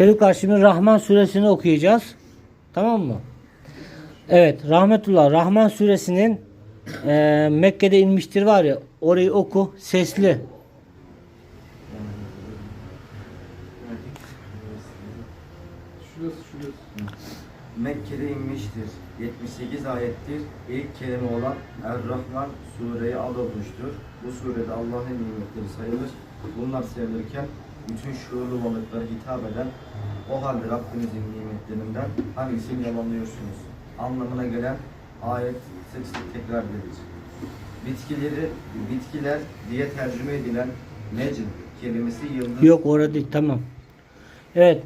Çocuklar şimdi Rahman suresini okuyacağız. Tamam mı? Evet Rahmetullah Rahman suresinin eee, Mekke'de inmiştir var ya orayı oku sesli. Mekke'de inmiştir. 78 ayettir. İlk kelime olan Er-Rahman sureyi adolmuştur. Bu surede Allah'ın nimetleri sayılır. Bunlar sayılırken bütün şuurlu varlıklara hitap eden o halde Rabbinizin nimetlerinden hangisini yalanlıyorsunuz? Anlamına gelen ayet sık tekrar edilir. Bitkileri, bitkiler diye tercüme edilen necm kelimesi yıldız Yok orada değil tamam. Evet.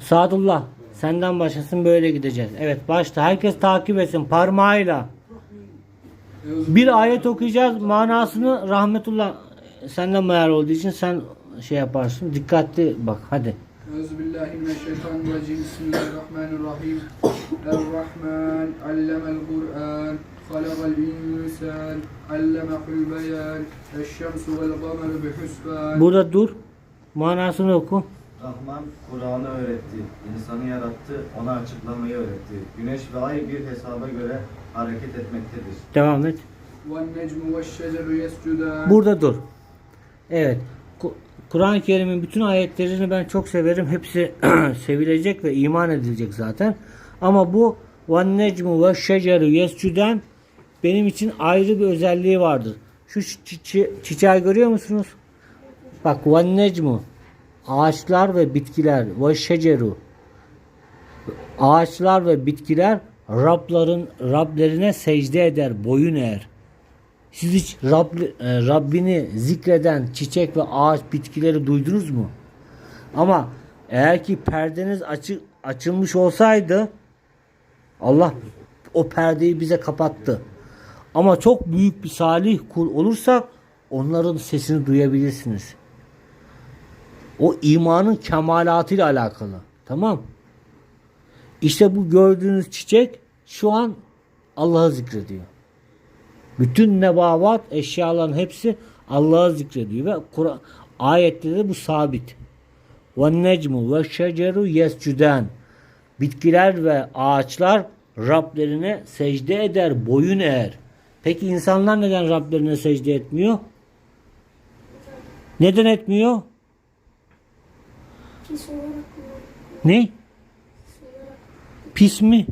Sadullah senden başlasın böyle gideceğiz. Evet başta herkes takip etsin parmağıyla. Bir ayet okuyacağız manasını rahmetullah senden meğer olduğu için sen şey yaparsın. Dikkatli bak hadi. Euzubillahimineşşeytanirracim. Bismillahirrahmanirrahim. Er-Rahman allemel Kur'an. Halakal insan. Allemehul beyan. Eşşemsu vel kameru bihusban. Burada dur. Manasını oku. Rahman Kur'an'ı öğretti, insanı yarattı, ona açıklamayı öğretti. Güneş ve ay bir hesaba göre hareket etmektedir. Devam et. وَالنَّجْمُ وَالشَّجَرُ يَسْجُدَانِ Burada dur. Evet. Kur'an-ı Kerim'in bütün ayetlerini ben çok severim. Hepsi sevilecek ve iman edilecek zaten. Ama bu ve necmu ve şeceru yescüden benim için ayrı bir özelliği vardır. Şu çiçeği görüyor musunuz? Bak ve necmu ağaçlar ve bitkiler ve şeceru ağaçlar ve bitkiler Rabların Rablerine secde eder, boyun eğer. Siz hiç Rab, e, Rabbini zikreden çiçek ve ağaç bitkileri duydunuz mu? Ama eğer ki perdeniz açı, açılmış olsaydı Allah o perdeyi bize kapattı. Ama çok büyük bir salih kul olursak onların sesini duyabilirsiniz. O imanın kemalatıyla alakalı. Tamam. İşte bu gördüğünüz çiçek şu an Allah'ı zikrediyor. Bütün nebavat eşyaların hepsi Allah'ı zikrediyor ve Kur'an ayette de bu sabit. Ve necmu ve şeceru yescuden. Bitkiler ve ağaçlar Rablerine secde eder, boyun eğer. Peki insanlar neden Rablerine secde etmiyor? Neden etmiyor? Pis olarak Ne? Pis mi?